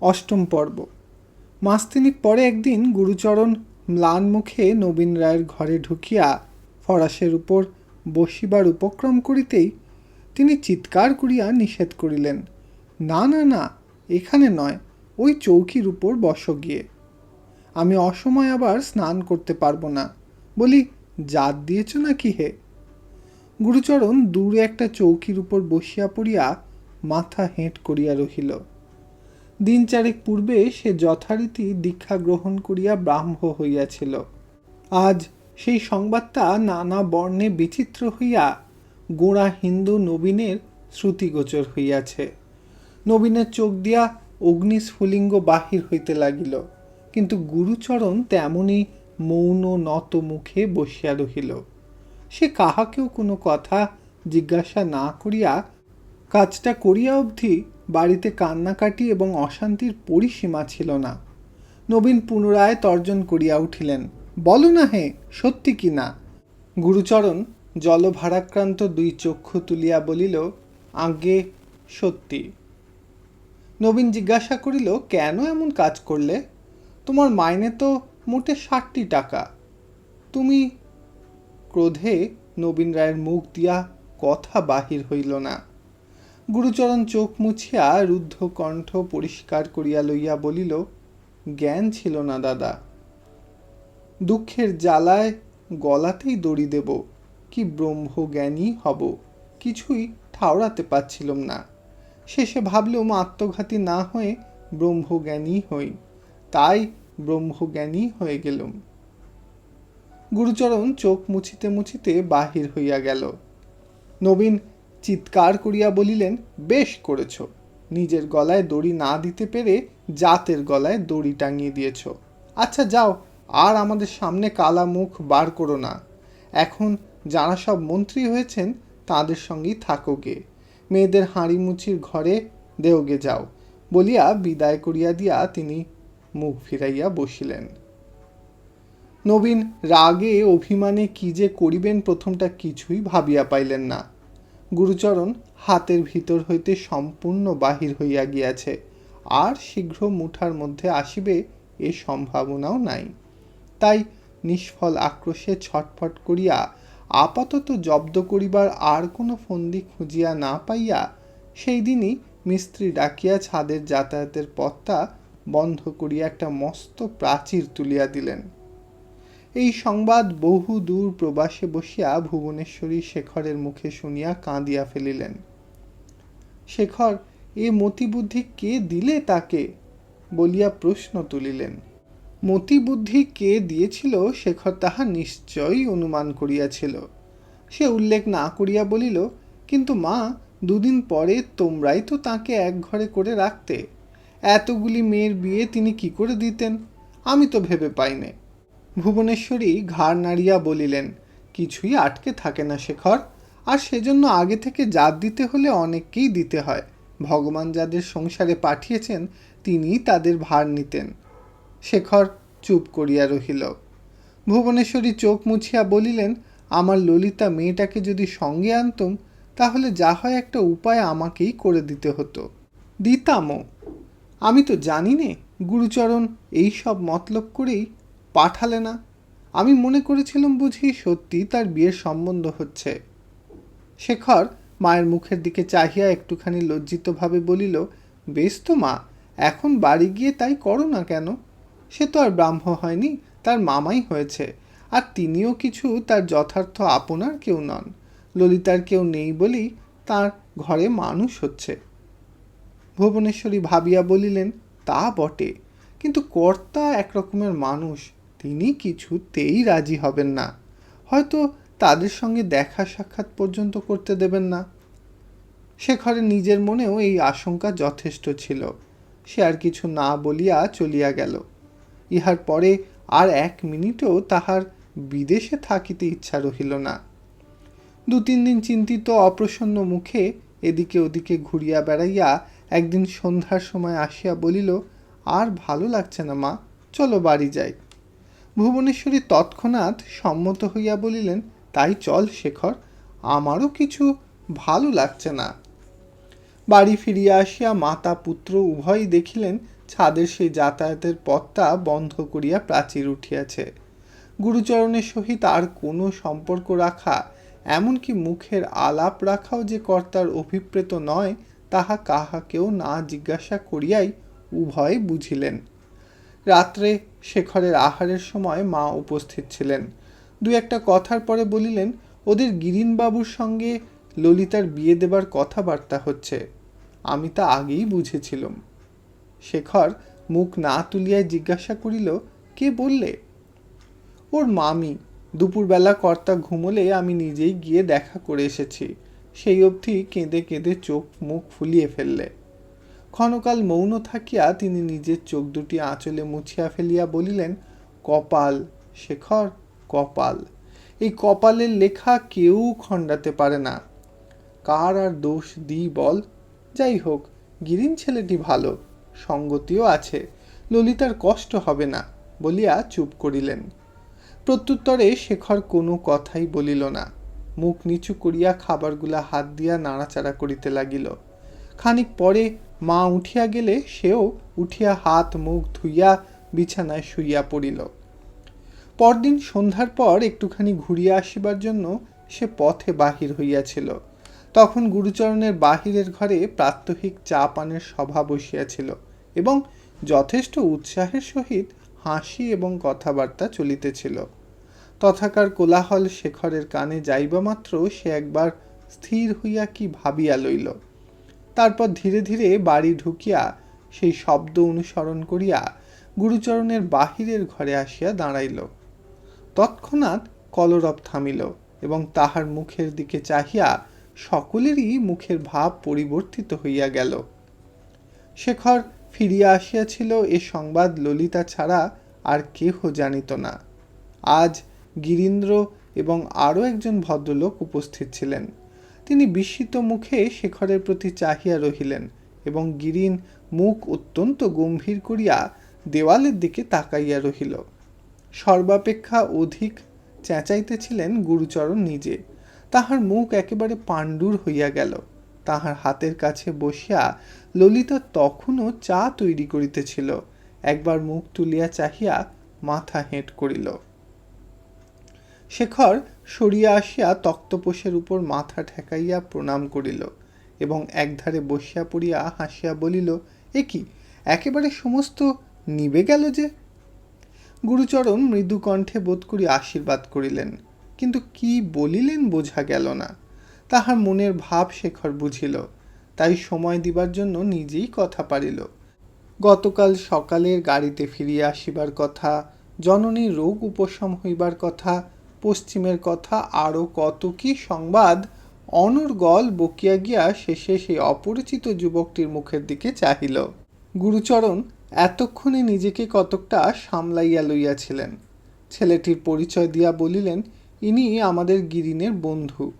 অষ্টম পর্ব। মাস পরে একদিন গুরুচরণ ম্লান মুখে নবীন রায়ের ঘরে ঢুকিয়া ফরাসের উপর বসিবার উপক্রম করিতেই তিনি চিৎকার করিয়া নিষেধ করিলেন, না না না, এখানে নয়, ওই চৌকির উপর বস গিয়ে। আমি অসময় আবার স্নান করতে পারব না। বলি, জাত দিয়েছ নাকি হে? গুরুচরণ দূরে একটা চৌকির উপর বসিয়া পড়িয়া মাথা হেঁট করিয়া রহিল। দিন চারেক পূর্বে সে যথারীতি দীক্ষা গ্রহণ করিয়া ব্রাহ্ম হইয়াছিল। আজ সেই সংবাদটা নানা বর্ণে বিচিত্র হইয়া গোড়া হিন্দু নবীনের শ্রুতিগোচর হইয়াছে। নবীনের চোখ দিয়া অগ্নিস্ফুলিঙ্গ বাহির হইতে লাগিল, কিন্তু গুরুচরণ তেমনি মৌন নত মুখে বসিয়া রহিল। সে কাহাকেও কোনো কথা জিজ্ঞাসা না করিয়া কাজটা করিয়া অবধি বাড়িতে কান্নাকাটি এবং অশান্তির পরিসীমা ছিল না। নবীন পুনরায় তর্জন করিয়া উঠিলেন। বলো না হে, সত্যি কি না? গুরুচরণ জলভারাক্রান্ত দুই চক্ষু তুলিয়া বলিল আগে সত্যি। নবীন জিজ্ঞাসা করিল, কেন এমন কাজ করলে? তোমার মাইনে তো মোটে ষাটটি টাকা। তুমি ক্রোধে নবীন রায়ের মুখ দিয়া কথা বাহির হইল না। গুরুচরণ চোখ মুছিয়া রুদ্ধ কণ্ঠ পরিষ্কার করিয়া লইয়া বলিল, জ্ঞান ছিল না দাদা। দুঃখের জ্বালায় গলাতেই দড়ি দেব। কি ব্রহ্মজ্ঞানী হব, কিছুই ঠাওরাতে পারছিলাম না। শেষে ভাবলুম আত্মঘাতী না হয়ে ব্রহ্মজ্ঞানী হই, তাই ব্রহ্মজ্ঞানী হয়ে গেলুম। গুরুচরণ চোখ মুছিতে মুছিতে বাহির হইয়া গেল। নবীন চিৎকার করিয়া বলিলেন, বেশ করেছ। নিজের গলায় দড়ি না দিতে পেরে জাতের গলায় দড়ি টাঙিয়ে দিয়েছ। আচ্ছা যাও, আর আমাদের সামনে কালা মুখ বার করো না। এখন যারা সব মন্ত্রী হয়েছেন, তাদের সঙ্গেই থাকো গে। মেয়েদের হাঁড়ি মুচির ঘরে দেওগে যাও। বলিয়া বিদায় করিয়া দিয়া তিনি মুখ ফিরাইয়া বসিলেন। নবীন রাগে অভিমানে কি যে করিবেন প্রথমটা কিছুই ভাবিয়া পাইলেন না। গুরুচরণ হাতের ভিতর হইতে সম্পূর্ণ বাহির হইয়া গিয়াছে। আর শীঘ্র মুঠার মধ্যে আসিবে, এ সম্ভাবনাও নাই। তাই নিষ্ফল আক্রোশে ছটফট করিয়া আপাতত জব্দ করিবার আর কোনো ফন্দি খুঁজিয়া না পাইয়া সেই দিনই মিস্ত্রি ডাকিয়া ছাদের যাতায়াতের পথটা বন্ধ করিয়া একটা মস্ত প্রাচীর তুলিয়া দিলেন। এই সংবাদ বহু দূর প্রবাসে বসিয়া ভুবনেশ্বরী শেখরের মুখে শুনিয়া কাঁদিয়া ফেলিলেন। শেখর, এ মতিবুদ্ধি কে দিলে তাকে? বলিয়া প্রশ্ন তুলিলেন। মতিবুদ্ধি কে দিয়েছিল? শেখর তাহা নিশ্চয়ই অনুমান করিয়াছিল। সে উল্লেখ না করিয়া বলিল, কিন্তু মা, দুদিন পরে তোমরাই তো তাকে এক ঘরে করে রাখতে। এতগুলি মেয়ের বিয়ে তিনি কি করে দিতেন? আমি তো ভেবে পাইনে ভুবনেশ্বরী ঘাড় নাড়িয়া বলিলেন, কিছুই আটকে থাকে না শেখর। আর সেজন্য আগে থেকে জাত দিতে হলে অনেককেই দিতে হয়। ভগবান যাদের সংসারে পাঠিয়েছেন তিনি তাদের ভার নিতেন। শেখর চুপ করিয়া রহিল। ভুবনেশ্বরী চোখ মুছিয়া বলিলেন, আমার ললিতা মেয়েটাকে যদি সঙ্গে আনতুম, তাহলে যা হয় একটা উপায় আমাকেই করে দিতে হতো। দিতামও। আমি তো জানি নে, গুরুচরণ এই সব মতলব করেই পাঠালে না? আমি মনে করেছিলাম বুঝি সত্যি তার বিয়ের সম্বন্ধ হচ্ছে। শেখর মায়ের মুখের দিকে চাহিয়া একটুখানি লজ্জিতভাবে বলিল, বেশ তো মা, এখন বাড়ি গিয়ে তাই করো না কেন? সে তো আর ব্রাহ্ম হয়নি, তার মামাই হয়েছে, আর তিনিও কিছু তার যথার্থ আপনার কেউ নন। ললিতার কেউ নেই বলি তার ঘরে মানুষ হচ্ছে। ভুবনেশ্বরী ভাবিয়া বলিলেন, তা বটে, কিন্তু কর্তা একরকমের মানুষ তিনি কিছুতেই রাজি হবেন না। হয়তো তাদের সঙ্গে দেখা সাক্ষাৎ পর্যন্ত করতে দেবেন না। শেখরের নিজের মনেও এই আশঙ্কা যথেষ্ট ছিল। সে আর কিছু না বলিয়া চলিয়া গেল। ইহার পরে আর এক মিনিটও তাহার বিদেশে থাকিতে ইচ্ছা রহিল না। দু তিন দিন চিন্তিত, অপ্রসন্ন মুখে এদিকে ওদিকে ঘুরিয়া বেড়াইয়া একদিন সন্ধ্যার সময় আসিয়া বলিল, আর ভালো লাগছে না মা, চলো বাড়ি যাই। ভুবনেশ্বরী তৎক্ষণাৎ সম্মত হইয়া বলিলেন, তাই চল শেখর, আমারও কিছু ভালো লাগছে না। বাড়ি ফিরিয়া আসিয়া মাতা পুত্র উভয়ই দেখিলেন, ছাদের সেই যাতায়াতের পথটা বন্ধ করিয়া প্রাচীর উঠিয়াছে। গুরুচরণের সহিত আর কোনো সম্পর্ক রাখা, এমনকি মুখের আলাপ রাখাও যে কর্তার অভিপ্রেত নয়, তাহা কাহাকেও না জিজ্ঞাসা করিয়াই উভয় বুঝিলেন। রাত্রে শেখরের আহারের সময় মা উপস্থিত ছিলেন। দু একটা কথার পরে বলিলেন, ওদের গিরিনবাবুর সঙ্গে ললিতার বিয়ে দেবার কথাবার্তা হচ্ছে। আমি তা আগেই বুঝেছিলাম। শেখর মুখ না তুলিয়ায় জিজ্ঞাসা করিল, কে বললে? ওর মামি। দুপুরবেলা কর্তা ঘুমোলে আমি নিজেই গিয়ে দেখা করে এসেছি। সেই অবধি কেঁদে কেঁদে চোখ মুখ ফুলিয়ে ফেললে। ক্ষণকাল মৌন থাকিয়া তিনি নিজের চোখ দুটি আঁচলে মুছিয়া ফেলিয়া বলিলেন, কপাল শেখর, কপাল। এই কপালের লেখা কেউ খণ্ডাতে পারে না। কার আর দোষ দিই বল? যাই হোক, গিরিন ছেলেটি ভালো, সঙ্গতিও আছে, ললিতার কষ্ট হবে না বলিয়া চুপ করিলেন। প্রত্যুত্তরে শেখর কোনো কথাই বলিল না। মুখ নিচু করিয়া খাবারগুলা হাত দিয়া নাড়াচাড়া করিতে লাগিল। খানিক পরে মা উঠিয়া গেলে সেও উঠিয়া হাত মুখ ধুইয়া বিছানায় শুইয়া পড়িল। পরদিন সন্ধ্যার পর একটুখানি ঘুরিয়া আসিবার জন্য সে পথে বাহির হইয়াছিল। তখন গুরুচরণের বাহিরের ঘরে প্রাত্যহিক চা পানের সভা বসিয়াছিল এবং যথেষ্ট উৎসাহের সহিত হাসি এবং কথাবার্তা চলিতেছিল। তথাকার কোলাহল শেখরের কানে যাইবা মাত্র সে একবার স্থির হইয়া কি ভাবিয়া লইল। তারপর ধীরে ধীরে বাড়ি ঢুকিয়া সেই শব্দ অনুসরণ করিয়া গুরুচরণের বাহিরের ঘরে আসিয়া দাঁড়াইল। তৎক্ষণাৎ কলরব থামিল এবং তাহার মুখের দিকে চাহিয়া সকলেরই মুখের ভাব পরিবর্তিত হইয়া গেল। শেখর ফিরিয়া আসিয়াছিল, এ সংবাদ ললিতা ছাড়া আর কেহ জানিত না। আজ গিরীন্দ্র এবং আরও একজন ভদ্রলোক উপস্থিত ছিলেন। তিনি বিস্মিত মুখে শেখরের প্রতি চাহিয়া রহিলেন এবং গিরিন মুখ অত্যন্ত গম্ভীর করিয়া দেওয়ালের দিকে তাকাইয়া রহিল। সর্বাপেক্ষা অধিক চেঁচাইতেছিলেন গুরুচরণ নিজে। তাহার মুখ একেবারে পাণ্ডুর হইয়া গেল। তাহার হাতের কাছে বসিয়া ললিতা তখনও চা তৈরি করিতেছিল। একবার মুখ তুলিয়া চাহিয়া মাথা হেঁট করিল। শেখর সরিয়া আসিয়া তক্তপোষের উপর মাথা ঠেকাইয়া প্রণাম করিল এবং একধারে বসিয়া পড়িয়া হাসিয়া বলিল, এ কি, একেবারে সমস্ত নিবে গেল যে? গুরুচরণ মৃদু কণ্ঠে বোধ করি আশীর্বাদ করিলেন, কিন্তু কি বলিলেন বোঝা গেল না। তাহার মনের ভাব শেখর বুঝিল, তাই সময় দিবার জন্য নিজেই কথা পারিল। গতকাল সকালের গাড়িতে ফিরিয়া আসিবার কথা, জননীর রোগ উপশম হইবার কথা পশ্চিমের কথা আরও কত কি সংবাদ? অনর্গল বকিয়া গিয়া শেষে সেই অপরিচিত যুবকটির মুখের দিকে চাহিল। গুরুচরণ এতক্ষণে নিজেকে কতকটা সামলাইয়া লইয়াছিলেন। ছেলেটির পরিচয় দিয়া বলিলেন, ইনি আমাদের গিরিনের বন্ধু।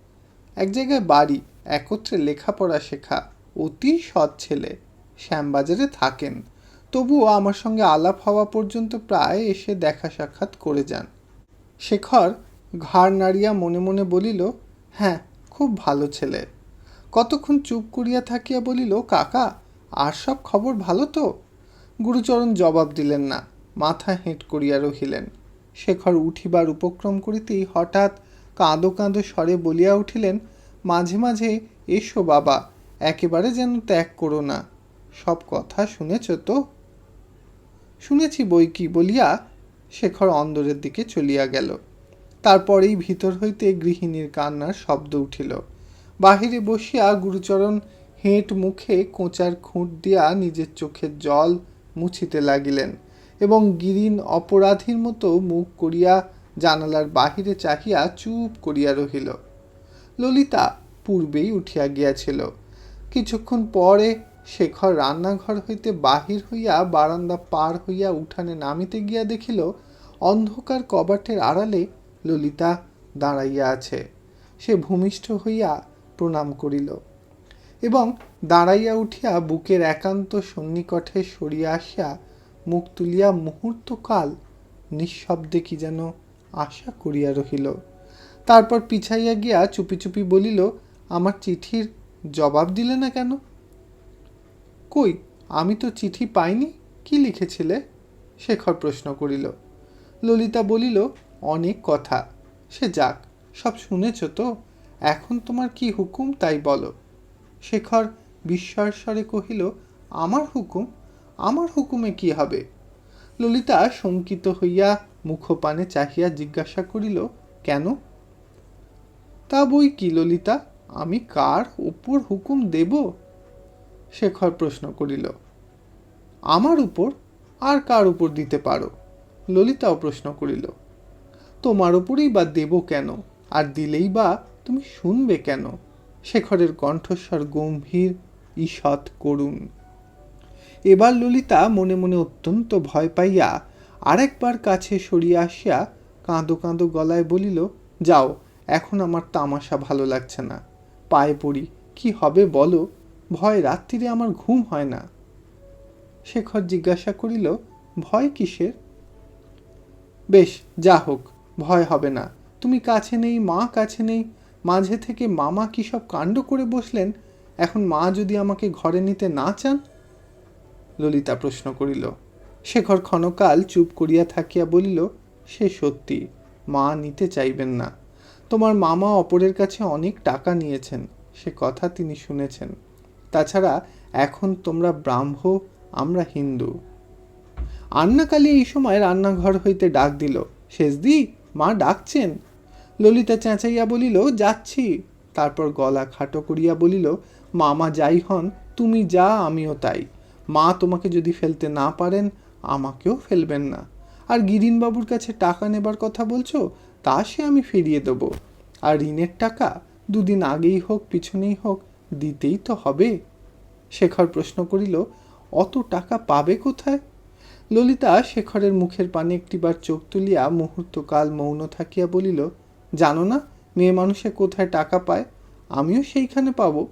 এক জায়গায় বাড়ি, একত্রে লেখাপড়া শেখা, অতি সৎ ছেলে। শ্যামবাজারে থাকেন। তবুও আমার সঙ্গে আলাপ হওয়া পর্যন্ত প্রায় এসে দেখা সাক্ষাৎ করে যান। শেখর ঘাড় নাড়িয়া মনে মনে বলিল হ্যাঁ খুব ভালো ছেলে। কতক্ষণ চুপ করিয়া থাকিয়া বলিল, কাকা, আর সব খবর ভালো তো? গুরুচরণ জবাব দিলেন না, মাথা হেঁট করিয়া রহিলেন। শেখর উঠিবার উপক্রম করিতেই হঠাৎ কাঁদো কাঁদো স্বরে বলিয়া উঠিলেন, মাঝে মাঝে এসো বাবা, একেবারে যেন ত্যাগ করো না। সব কথা শুনেছ তো? শুনেছি বই কি? বলিয়া শেখর অন্দরের দিকে চলিয়া গেল। তারপরেই ভিতর হইতে গৃহিণীর কান্নার শব্দ উঠিল। বাহিরে বসিয়া গুরুচরণ হেঁট মুখে কোঁচার খুঁট দিয়া নিজের চোখের জল মুছিতে লাগিলেন এবং গিরিন অপরাধীর মতো মুখ করিয়া জানালার বাহিরে চাহিয়া চুপ করিয়া রহিল। ললিতা পূর্বেই উঠিয়া গিয়াছিল। কিছুক্ষণ পরে শেখর রান্নাঘর হইতে বাহির হইয়া বারান্দা পার হইয়া উঠানে নামিতে গিয়া দেখিল, অন্ধকার কবাটের আড়ালে ললিতা দাঁড়াইয়া আছে। সে ভূমিষ্ঠ হইয়া প্রণাম করিল এবং দাঁড়াইয়া উঠিয়া বুকের একান্ত সন্নিকটে সরিয়া আসিয়া মুখ তুলিয়া মুহূর্তকাল নিঃশব্দে কি যেন আশা করিয়া রহিল। তারপর পিছাইয়া গিয়া চুপি চুপি বলিল, আমার চিঠির জবাব দিলে না কেন? কই, আমি তো চিঠি পাইনি, কি লিখেছিলে? শেখর প্রশ্ন করিল। ললিতা বলিল অনেক কথা। সে যাক, সব শুনেছ তো? এখন তোমার কি হুকুম তাই বলো। শেখর বিস্ময়ের স্বরে কহিল, আমার হুকুম? আমার হুকুমে কি হবে? ললিতা শঙ্কিত হইয়া মুখপানে চাহিয়া জিজ্ঞাসা করিল, কেন? তা বই কি ললিতা? আমি কার উপর হুকুম দেব? শেখর প্রশ্ন করিল, আমার উপর? আর কার উপর দিতে পারো? ললিতাও প্রশ্ন করিল তোমার উপরেই বা দেব কেন? আর দিলেই বা তুমি শুনবে কেন? শেখরের কণ্ঠস্বর গম্ভীর, ঈষৎ করুণ। এবার ললিতা মনে মনে অত্যন্ত ভয় পাইয়া আরেকবার কাছে সরিয়া আসিয়া কাঁদো কাঁদো গলায় বলিল, যাও, এখন আমার তামাশা ভালো লাগছে না। পায়ে পড়ি, কি হবে বলো? ভয় রাত্রিরে আমার ঘুম হয় না। শেখর জিজ্ঞাসা করিল, ভয় কিসের? বেশ, যা হোক ভয় হবে না। তুমি কাছে নেই, মা কাছে নেই। মাঝে থেকে মামা কী সব কাণ্ড করে বসলেন? এখন মা যদি আমাকে ঘরে নিতে না চান? ললিতা প্রশ্ন করিল। শেখর ক্ষণকাল চুপ করিয়া থাকিয়া বলিল, সে সত্যি, মা নিতে চাইবেন না। তোমার মামা অপরের কাছে অনেক টাকা নিয়েছেন। সে কথা তিনি শুনেছেন। তাছাড়া এখন তোমরা ব্রাহ্ম, আমরা হিন্দু। আন্নাকালী এই সময় রান্নাঘর হইতে ডাক দিল শেষদি মা ডাকছেন। ললিতা চেঁচাইয়া বলিল, যাচ্ছি। তারপর গলা খাটো করিয়া বলিল, মামা যাই হন, তুমি যা, আমিও তাই। মা তোমাকে যদি ফেলতে না পারেন, আমাকেও ফেলবেন না। আর গিরিনবাবুর কাছে টাকা নেবার কথা বলছো, তা সে আমি ফিরিয়ে দেবো। আর ঋণের টাকা দুদিন আগেই হোক, পিছনেই হোক, দিতেই তো হবে। শেখর প্রশ্ন করিল, অত টাকা পাবে কোথায়? ললিতা শেখরের মুখের পানে একটিবার চোখ তুলিয়া মুহূর্তকাল মৌন থাকিয়া বলিল, জানো না, মেয়ে মানুষে কোথায় টাকা পায়? আমিও সেইখানে পাব।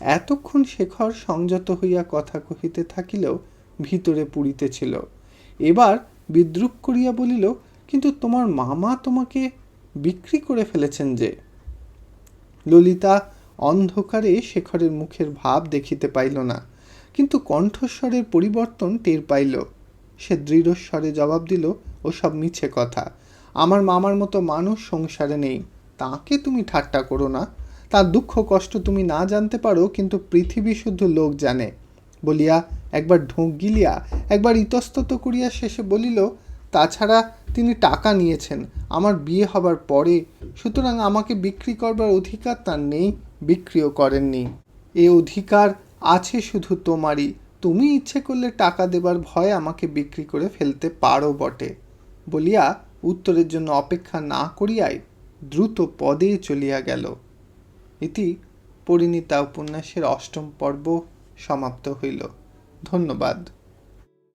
এতক্ষণ শেখর সংযত হইয়া কথা কহিতে থাকিলেও ভিতরে পুরিতেছিল এবার বিদ্রুপ করিয়া বলিল, কিন্তু তোমার মামা তোমাকে বিক্রি করে ফেলেছেন যে? ললিতা অন্ধকারে শেখরের মুখের ভাব দেখিতে পাইল না। কিন্তু কণ্ঠস্বরের পরিবর্তন টের পাইল। সে দৃঢ়স্বরে জবাব দিল ও সব মিছে কথা। আমার মামার মতো মানুষ সংসারে নেই। তাকে তুমি ঠাট্টা করো না। তার দুঃখ কষ্ট তুমি না জানতে পারো, কিন্তু পৃথিবী শুদ্ধ লোক জানে। বলিয়া একবার ঢোঁক গিলিয়া একবার ইতস্তত করিয়া শেষে বলিল, তাছাড়া তিনি টাকা নিয়েছেন। আমার বিয়ে হবার পরে। সুতরাং আমাকে বিক্রি করবার অধিকার তার নেই। বিক্রিও করেননি। এ অধিকার আছে শুধু তোমারই। তুমি ইচ্ছে করলে টাকা দেবার ভয় আমাকে বিক্রি করে ফেলতে পারো বটে। বলিয়া উত্তরের জন্য অপেক্ষা না করিয়াই দ্রুত পদে চলিয়া গেল। ইতি পরিণীতা উপন্যাসের অষ্টম পর্ব সমাপ্ত হইল। ধন্যবাদ।